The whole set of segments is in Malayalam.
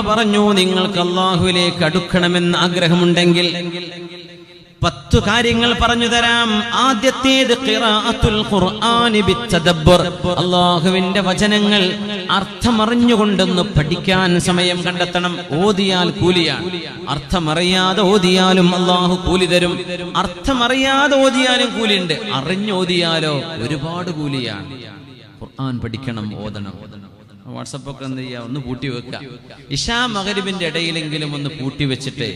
പറഞ്ഞു നിങ്ങൾക്ക് അള്ളാഹുവിലേക്ക് അടുക്കണമെന്ന് ആഗ്രഹമുണ്ടെങ്കിൽ പത്തു കാര്യങ്ങൾ പറഞ്ഞു തരാം. ആദ്യത്തേത് അള്ളാഹുവിന്റെ വചനങ്ങൾ അർത്ഥമറിഞ്ഞുകൊണ്ടൊന്ന് പഠിക്കാൻ സമയം കണ്ടെത്തണം. ഓതിയാൽ കൂലിയാണ്. അർത്ഥമറിയാതെ ഓതിയാലും അള്ളാഹു കൂലി തരും. അർത്ഥമറിയാതെ ഓതിയാലും കൂലിയുണ്ട്. അറിഞ്ഞോതിയാലോ ഒരുപാട് കൂലിയാണ്. ഖുർആൻ പഠിക്കണം ഓതണം. വാട്സപ്പ് ഒക്കെ എന്ത് ചെയ്യുക ഒന്ന് പൂട്ടി വെക്കുക ഇഷാ മകരിബിന്റെ ഇടയിലെങ്കിലും ഒന്ന് പൂട്ടി വെച്ചിട്ട്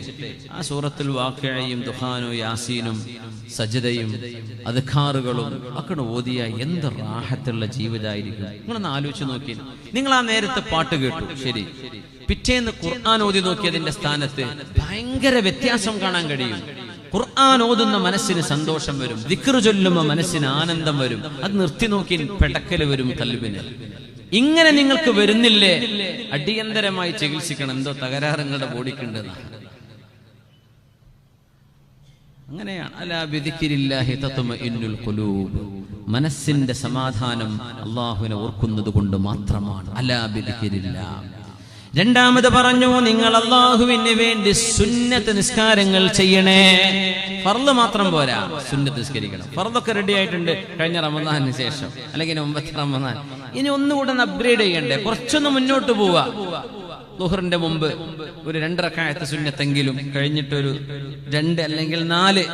ആ സൂറത്തിൽ വാക്കഴയും ദുഹാനും യാസീനും സജിതയും അധികാറുകളും ഒക്കെ ഓതിയ എന്ത് റാഹത്തുള്ള ജീവിതമായിരിക്കും. നിങ്ങളൊന്ന് ആലോചിച്ച് നോക്കി നിങ്ങൾ ആ നേരത്തെ പാട്ട് കേട്ടു. ശരി. പിറ്റേന്ന് ഖുർആൻ ഓതി നോക്കിയതിന്റെ സ്ഥാനത്ത് ഭയങ്കര വ്യത്യാസം കാണാൻ കഴിയും. ഖുർആൻ ഓതുന്ന മനസ്സിന് സന്തോഷം വരും. ദിക്റ് ചൊല്ലുമ്പോൾ മനസ്സിന് ആനന്ദം വരും. അത് നിർത്തി നോക്കി പെടക്കൽ വരും കല്ലുവിന് ഇങ്ങനെ നിങ്ങൾക്ക് വരുന്നില്ലേ? അടിയന്തരമായി ചികിത്സിക്കണം. എന്തോ തകരാറ് നിങ്ങളുടെ ബോഡിക്കുണ്ട് അങ്ങനെയാണ്. അലാ മനസ്സിന്റെ സമാധാനം അള്ളാഹുവിനെ ഓർക്കുന്നത് കൊണ്ട് മാത്രമാണ്. അലാ ബിദിക്രില്ലാ. രണ്ടാമത് പറഞ്ഞു നിങ്ങൾ അള്ളാഹുവിന് വേണ്ടി സുന്നത്ത് നിസ്കാരങ്ങൾ ചെയ്യണേ. ഫർദ് മാത്രം പോരാ. സുന്നത്ത് നിസ്കരിക്കണം. ഫർദൊക്കെ റെഡി ആയിട്ടുണ്ട്. കഴിഞ്ഞ റമദാനിന് ശേഷം. അല്ലെങ്കിൽ ഒമ്പത്തി റമദാൻ. ഇനി ഒന്നുകൂടെ ഒന്ന് അപ്ഗ്രേഡ് ചെയ്യണ്ടേ? കുറച്ചൊന്ന് മുന്നോട്ട് പോവാ ദുഹറിന്റെ മുമ്പ് ഒരു രണ്ടരക്കായത്തെ സുന്നത്തെങ്കിലും കഴിഞ്ഞിട്ടൊരു രണ്ട് അല്ലെങ്കിൽ നാല്.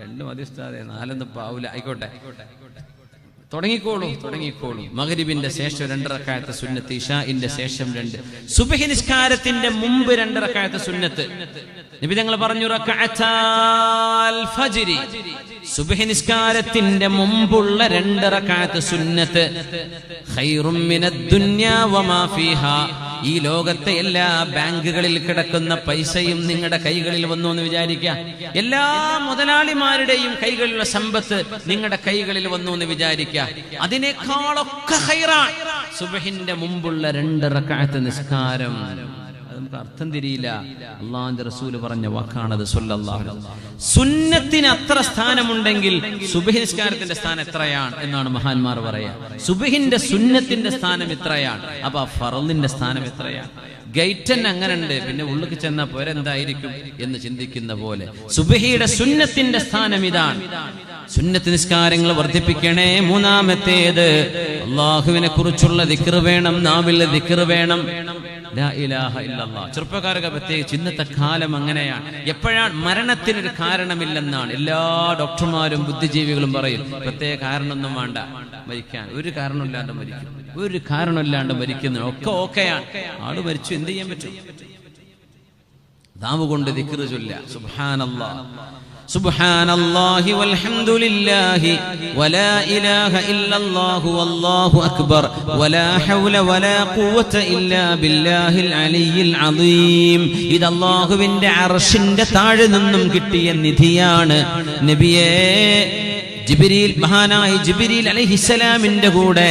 രണ്ട് മതി ഉസ്താദേ നാലൊന്നും ആയിക്കോട്ടെ ആയിക്കോട്ടെ. തുടങ്ങിക്കോളൂ തുടങ്ങിക്കോളൂ. മകരിബിന്റെ ശേഷം രണ്ടരക്കായത്തെ സുന്നത്ത് ഇഷാഇന്റെ ശേഷം രണ്ട്. സുബഹി നിസ്കാരത്തിന്റെ മുമ്പ് രണ്ടരക്കായത്തെ സുന്നത്ത്. നബി തങ്ങൾ പറഞ്ഞു സുബഹി നിസ്കാരത്തിന്റെ മുമ്പുള്ള രണ്ടരക്കായത്തെ സുന്നത്ത്. ഖൈറും മിനദ് ദുനിയാ വമാ ഫീഹാ. ഈ ലോകത്തെ എല്ലാ ബാങ്കുകളിൽ കിടക്കുന്ന പൈസയും നിങ്ങളുടെ കൈകളിൽ വന്നു എന്ന് വിചാരിക്കുക. എല്ലാ മുതലാളിമാരുടെയും കൈകളിലുള്ള സമ്പത്ത് നിങ്ങളുടെ കൈകളിൽ വന്നു എന്ന് വിചാരിക്കുക. അതിനേക്കാളൊക്കെ സുബഹിന്റെ മുമ്പുള്ള രണ്ട് റക്കാത്ത നിസ്കാരം. നമുക്ക് അർത്ഥം തിരിയില്ല. അള്ളാന്റെ റസൂൽ പറഞ്ഞ വാക്കാണത് സുന്നത്തിന് അത്ര സ്ഥാനമുണ്ടെങ്കിൽ സുബഹി നിസ്കാരത്തിന്റെ സ്ഥാനം എത്രയാണ് എന്നാണ് മഹാന്മാർ പറയാ. സുബഹിന്റെ സുന്നത്തിന്റെ സ്ഥാനം ഇത്രയാണ് അപ്പൊ ഫറലിന്റെ സ്ഥാനം എത്രയാണ്? ഗൈറ്റൻ അങ്ങനെ ഉണ്ട് പിന്നെ ഉള്ളിക്ക് ചെന്ന പോരെന്തായിരിക്കും എന്ന് ചിന്തിക്കുന്ന പോലെ. സുബഹിയുടെ സുന്നത്തിന്റെ സ്ഥാനം ഇതാണ്. സുന്നത്ത് നിസ്കാരങ്ങൾ വർദ്ധിപ്പിക്കണേ. മൂന്നാമത്തേത് അള്ളാഹുവിനെ കുറിച്ചുള്ള ദിക്കർ വേണം നാവിലെ ദിക്കർ വേണം. ചെറുപ്പക്കാരൊക്കെ പ്രത്യേകിച്ച് ഇന്നത്തെ കാലം അങ്ങനെയാണ് എപ്പോഴാണ് മരണത്തിനൊരു കാരണമില്ലെന്നാണ് എല്ലാ ഡോക്ടർമാരും ബുദ്ധിജീവികളും പറയും. പ്രത്യേക കാരണമൊന്നും വേണ്ട. മരിക്കാൻ. ഒരു കാരണമില്ലാണ്ട് മരിക്കും. ഒരു കാരണമില്ലാണ്ട് മരിക്കുന്നു. ഒക്കെ ഓക്കെയാണ്. ആൾ മരിച്ചു. എന്ത് ചെയ്യാൻ പറ്റും? ദാവ് കൊണ്ട് ദിക്റ് ചൊല്ല സുബ്ഹാനല്ലാഹ്. سبحان الله والحمد لله ولا إله إلا الله والله أكبر ولا حول ولا قوة إلا بالله العلي العظيم إذا الله بند عرشند താഴെ ننم കിട്ടിയ നിധിയാണ് നബിയേ ജിബിരിൽ മഹാനായ ജിബിരിൽ അലഹിസലാമിന്റെ കൂടെ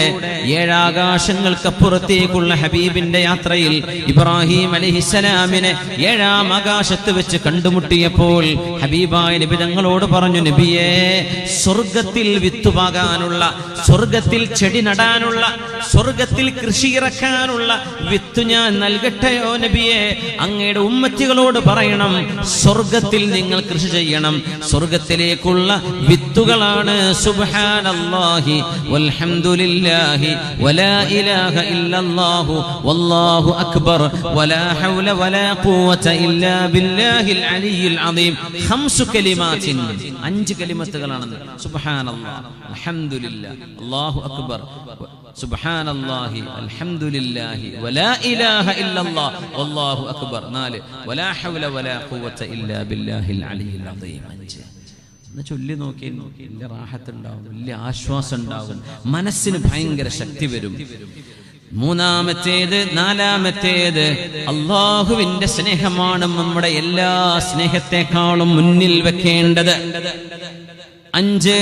ഏഴാകാശങ്ങൾക്കപ്പുറത്തേക്കുള്ള ഹബീബിന്റെ യാത്രയിൽ ഇബ്രാഹിം അലഹിസലാമിനെ ഏഴാം ആകാശത്ത് വെച്ച് കണ്ടുമുട്ടിയപ്പോൾ ഹബീബായ നബി തങ്ങളോട് പറഞ്ഞു നബിയെ സ്വർഗത്തിൽ വിത്തുപാകാനുള്ള സ്വർഗത്തിൽ ചെടി നടാനുള്ള സ്വർഗത്തിൽ കൃഷി ഇറക്കാനുള്ള വിത്ത് ഞാൻ നൽകട്ടെയോ നബിയെ? അങ്ങയുടെ ഉമ്മത്തികളോട് പറയണം സ്വർഗത്തിൽ നിങ്ങൾ കൃഷി ചെയ്യണം സ്വർഗത്തിലേക്കുള്ള വിത്തുകളാണ് സുബ്ഹാനല്ലാഹി വൽഹംദുലില്ലാഹി വലാ ഇലാഹ ഇല്ലല്ലാഹു വല്ലാഹു അക്ബർ വലാ ഹൗല വലാ ഖുവത ഇല്ലാ ബില്ലാഹിൽ അലിയിൽ അദീം. ഖംസു കലിമാത്തിൻ. അഞ്ച് കലിമത്തുകളാണ് സുബ്ഹാനല്ലാഹ് അൽഹംദുലില്ലാഹ് അല്ലാഹു അക്ബർ. സുബ്ഹാനല്ലാഹി അൽഹംദുലില്ലാഹി വലാ ഇലാഹ ഇല്ലല്ലാഹ് വല്ലാഹു അക്ബർ. നാല്. വലാ ഹൗല വലാ ഖുവത ഇല്ലാ ബില്ലാഹിൽ അലിയിൽ അദീം. അഞ്ച്. എന്ന് ചൊല്ലി നോക്കി വലിയ റാഹത്തുണ്ടാവും വലിയ ആശ്വാസം ഉണ്ടാവും മനസ്സിന് ഭയങ്കര ശക്തി വരും. മൂന്നാമത്തേത് നാലാമത്തേത്. അള്ളാഹുവിന്റെ സ്നേഹമാണ് നമ്മുടെ എല്ലാ സ്നേഹത്തെക്കാളും മുന്നിൽ വെക്കേണ്ടത്. അഞ്ച്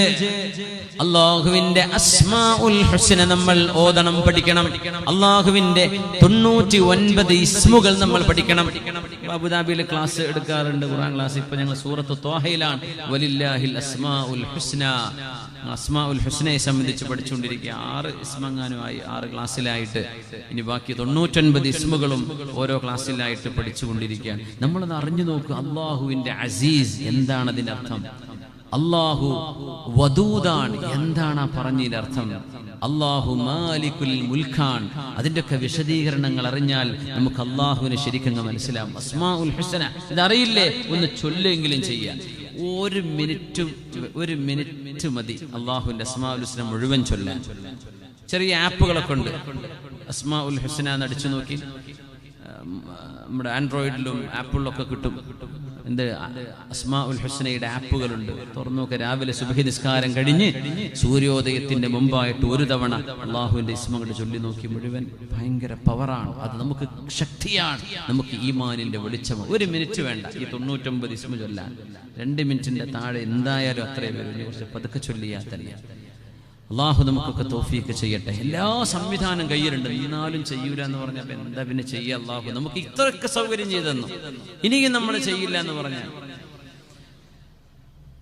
അള്ളാഹുവിന്റെ അസ്മാ ഉൽ ഹുസ്ന നമ്മൾ ഓതണം പഠിക്കണം. അള്ളാഹുവിന്റെ തൊണ്ണൂറ്റി ഒൻപത് ഇസ്മുകൾ നമ്മൾ പഠിക്കണം. അബുദാബിയിൽ ക്ലാസ് എടുക്കാറുണ്ട് ഖുറാൻ ക്ലാസ്. ഇപ്പൊ ഞങ്ങൾ സൂറത്ത് തോഹയിലാണ് വലില്ലാഹിൽ അസ്മാ ഉൽ ഹുസ്ന. അസ്മാ ഉൽ ഹുസ്നയെ സംബന്ധിച്ച് പഠിച്ചുകൊണ്ടിരിക്കുക. ആറ് ഇസ്മങ്ങാനുമായി ആറ് ക്ലാസ്സിലായിട്ട് ഇനി ബാക്കി തൊണ്ണൂറ്റൊൻപത് ഇസ്മുകളും ഓരോ ക്ലാസ്സിലായിട്ട് പഠിച്ചുകൊണ്ടിരിക്കുകയാണ്. നമ്മളത് അറിഞ്ഞു നോക്കുക അള്ളാഹുവിന്റെ അസീസ് എന്താണ് അതിന്റെ അർത്ഥം? അള്ളാഹു വദൂദാണ് എന്താണ് ആ പറഞ്ഞതിന്റെ അർത്ഥം? അള്ളാഹു മാലിക്കുൽ മുൽഖാൻ. അതിന്റെയൊക്കെ വിശദീകരണങ്ങൾ അറിഞ്ഞാൽ നമുക്ക് അള്ളാഹുവിനെ ശരിക്കങ്ങ് മനസ്സിലാവും. അസ്മാ ഉൽ ഹുസന ഇതറിയില്ലേ? ഒന്ന് ചൊല്ലെങ്കിലും ചെയ്യാം. ഒരു മിനിറ്റും ഒരു മിനിറ്റ് മതി അള്ളാഹുവിന്റെ അസ്മാ ഉൽ ഹുസന മുഴുവൻ ചൊല്ലാൻ. ചെറിയ ആപ്പുകളൊക്കെ ഉണ്ട്. അസ്മാ ഉൽ ഹുസന എന്ന് അടിച്ചു നോക്കി. നമ്മുടെ ആൻഡ്രോയിഡിലും ആപ്പിളിലൊക്കെ കിട്ടും. എന്ത് അസ്മാ ഉൽ ഹുസ്നയുടെ ആപ്പുകളുണ്ട്. തുറന്നു നോക്കുക രാവിലെ സുബഹി നിസ്കാരം കഴിഞ്ഞ് സൂര്യോദയത്തിന്റെ മുമ്പായിട്ട് ഒരു തവണ അള്ളാഹുവിന്റെ ഇസ്മകൾ ചൊല്ലി നോക്കി മുഴുവൻ ഭയങ്കര പവറാണ്. അത് നമുക്ക് ശക്തിയാണ്. നമുക്ക് ഈമാനിന്റെ വെളിച്ചം. ഒരു മിനിറ്റ് വേണ്ട. ഈ തൊണ്ണൂറ്റൊമ്പത് ഇസ്മ ചൊല്ലാൻ. രണ്ട് മിനിറ്റിന്റെ താഴെ എന്തായാലും അത്രയും കുറച്ച് പതുക്കെ ചൊല്ലിയാൽ തന്നെ. അള്ളാഹു നമുക്കൊക്കെ തോഫിയൊക്കെ ചെയ്യട്ടെ. എല്ലാ സംവിധാനം കയ്യിലുണ്ട്. എന്നാലും ചെയ്യൂല എന്ന് പറഞ്ഞാൽ എന്താ പിന്നെ ചെയ്യുക അള്ളാഹു നമുക്ക് ഇത്രയൊക്കെ സൗകര്യം ചെയ്തെന്നു ഇനിയും നമ്മൾ ചെയ്യില്ല എന്ന് പറഞ്ഞാൽ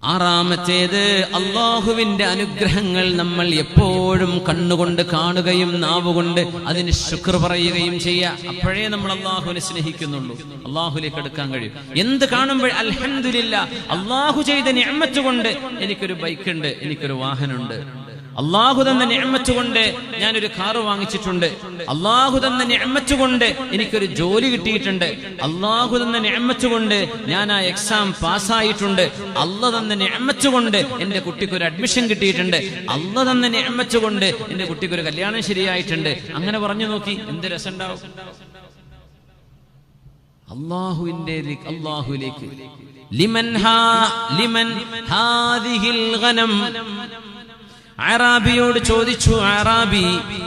ആറാമത്തേത് അള്ളാഹുവിന്റെ അനുഗ്രഹങ്ങൾ നമ്മൾ എപ്പോഴും കണ്ണുകൊണ്ട് കാണുകയും നാവുകൊണ്ട് അതിന് ശുക്ർ പറയുകയും ചെയ്യുക അപ്പോഴേ നമ്മൾ അള്ളാഹുവിനെ സ്നേഹിക്കുന്നുള്ളൂ. അള്ളാഹുലേക്ക് എടുക്കാൻ കഴിയും. എന്ത് കാണുമ്പോൾ അൽഹംദുലില്ല അള്ളാഹു ചെയ്ത കൊണ്ട് എനിക്കൊരു ബൈക്കുണ്ട് എനിക്കൊരു വാഹനമുണ്ട്. അള്ളാഹു തന്ന കൊണ്ട് ഞാനൊരു കാറ് വാങ്ങിച്ചിട്ടുണ്ട്. അള്ളാഹു തന്ന കൊണ്ട് എനിക്കൊരു ജോലി കിട്ടിയിട്ടുണ്ട്. അള്ളാഹു തന്ന കൊണ്ട് ഞാൻ ആ എക്സാം പാസ്സായിട്ടുണ്ട്. അല്ല തന്ന നിഅമത്ത് കൊണ്ട് എന്റെ കുട്ടിക്ക് ഒരു അഡ്മിഷൻ കിട്ടിയിട്ടുണ്ട്. അല്ല തന്ന കൊണ്ട് എന്റെ കുട്ടിക്ക് ഒരു കല്യാണം ശരിയായിട്ടുണ്ട്. അങ്ങനെ പറഞ്ഞു നോക്കി എന്ത് രസമുണ്ടാവും അള്ളാഹുവിന്റെ അള്ളാഹുലേക്ക്. ലിമൻ ഹാ ലിമൻ ഹാദിഹിൽ ഗനം. അറാബിയോട് ചോദിച്ചു അറാബി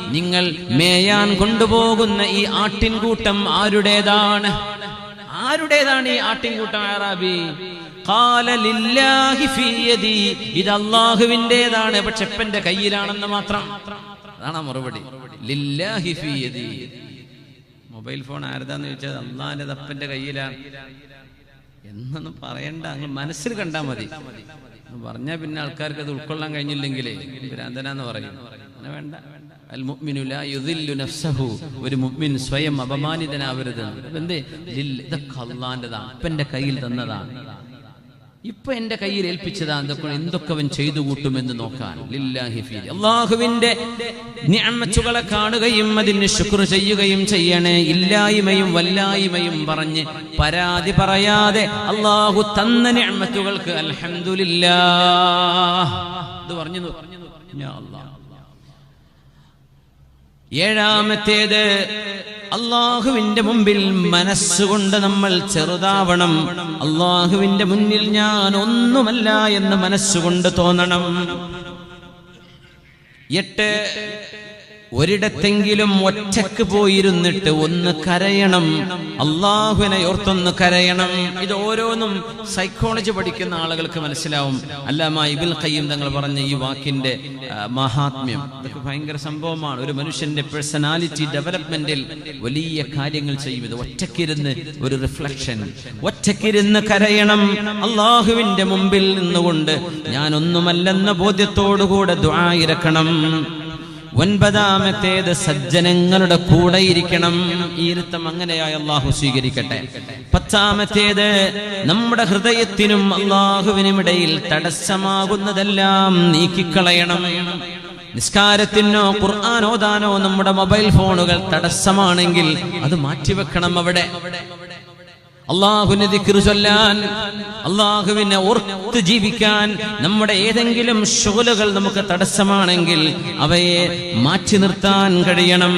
നിങ്ങൾ മേയാൻ കൊണ്ടുപോകുന്ന ഈ ആട്ടിൻകൂട്ടം ആരുടേതാണ്? ആരുടേതാണ് ഈ ആട്ടിൻകൂട്ടം അറാബി. ഇത് പക്ഷെ എപ്പന്റെ കയ്യിലാണെന്ന് മാത്രം. അതാണ് മറുപടി. മൊബൈൽ ഫോൺ ആരുതാന്ന് ചോദിച്ചാൽ അള്ളാഹിന്റെ തപ്പന്റെ കയ്യിലാണ് എന്നൊന്നും പറയണ്ട. അങ്ങ് മനസ്സിൽ കണ്ടാ മതി. പറഞ്ഞാൽ പിന്നെ ആൾക്കാർക്ക് അത് ഉൾക്കൊള്ളാൻ കഴിഞ്ഞില്ലെങ്കിലേ ഭ്രാന്തനാന്ന് പറയും. വേണ്ട. ഒരു മുഅ്മിൻ സ്വയം അപമാനിതനാവരുത് എന്തേ ഇതൊക്കെ അള്ളാന്റെതാണ്. അപ്പന്റെ കയ്യിൽ തന്നതാണ്. ഇപ്പൊ എന്റെ കയ്യിൽ ഏൽപ്പിച്ചതാ എന്തൊക്കെ എന്തൊക്കെ അവൻ ചെയ്തു കൂട്ടുമെന്ന് നോക്കാൻ. അള്ളാഹുവിന്റെ നിഅമത്തുകളെ കാണുകയും അതിന് ശുക്ർ ചെയ്യുകയും ചെയ്യണേ. ഇല്ലായ്മയും വല്ലായ്മയും പറഞ്ഞ് പരാതി പറയാതെ അള്ളാഹു തന്ന നിഅമത്തുകൾക്ക് അലഹമില്ല ഇത് പറഞ്ഞു ഏഴാമത്തേത് അള്ളാഹുവിന്റെ മുമ്പിൽ മനസ്സുകൊണ്ട് നമ്മൾ ചെറുതാവണം. അള്ളാഹുവിന്റെ മുന്നിൽ ഞാൻ ഒന്നുമല്ല എന്ന് മനസ്സുകൊണ്ട് തോന്നണം. എട്ട് ഒരിടത്തെങ്കിലും ഒറ്റയ്ക്ക് പോയിരുന്നിട്ട് ഒന്ന് കരയണം. അള്ളാഹുവിനെ ഓർത്തൊന്ന് കരയണം. ഇത് ഓരോന്നും സൈക്കോളജി പഠിക്കുന്ന ആളുകൾക്ക് മനസ്സിലാവും. അല്ലാമ ഇബിൽ ഖയ്യം തങ്ങൾ പറഞ്ഞ ഈ വാക്കിന്റെ മഹാത്മ്യം. ഇതൊക്കെ ഭയങ്കര സംഭവമാണ്. ഒരു മനുഷ്യന്റെ പേഴ്സണാലിറ്റി ഡെവലപ്മെന്റിൽ വലിയ കാര്യങ്ങൾ ചെയ്യും. ഇത് ഒറ്റക്കിരുന്ന് ഒരു റിഫ്ലക്ഷൻ ഒറ്റക്കിരുന്ന് കരയണം. അള്ളാഹുവിന്റെ മുമ്പിൽ നിന്നുകൊണ്ട് ഞാൻ ഒന്നുമല്ലെന്ന ബോധ്യത്തോടുകൂടെ ദ്വാ ഇരക്കണം ഒൻപതാമത്തേത് സജ്ജനങ്ങളുടെ കൂടെ ഇരിക്കണം ഈ ഇരുത്തം അങ്ങനെയായി അള്ളാഹു സ്വീകരിക്കട്ടെ. പത്താമത്തേത് നമ്മുടെ ഹൃദയത്തിനും അള്ളാഹുവിനും ഇടയിൽ തടസ്സമാകുന്നതെല്ലാം നീക്കിക്കളയണം. നിസ്കാരത്തിനോ ഖുർആാനോ ദാനോ നമ്മുടെ മൊബൈൽ ഫോണുകൾ തടസ്സമാണെങ്കിൽ അത് മാറ്റിവെക്കണം അവിടെ. അള്ളാഹുവിനെ ദിക്റ് ചൊല്ലാൻ അള്ളാഹുവിനെ ഓർത്ത് ജീവിക്കാൻ നമ്മുടെ ഏതെങ്കിലും ഷുഗലുകൾ നമുക്ക് തടസ്സമാണെങ്കിൽ അവയെ മാറ്റി നിർത്താൻ കഴിയണം.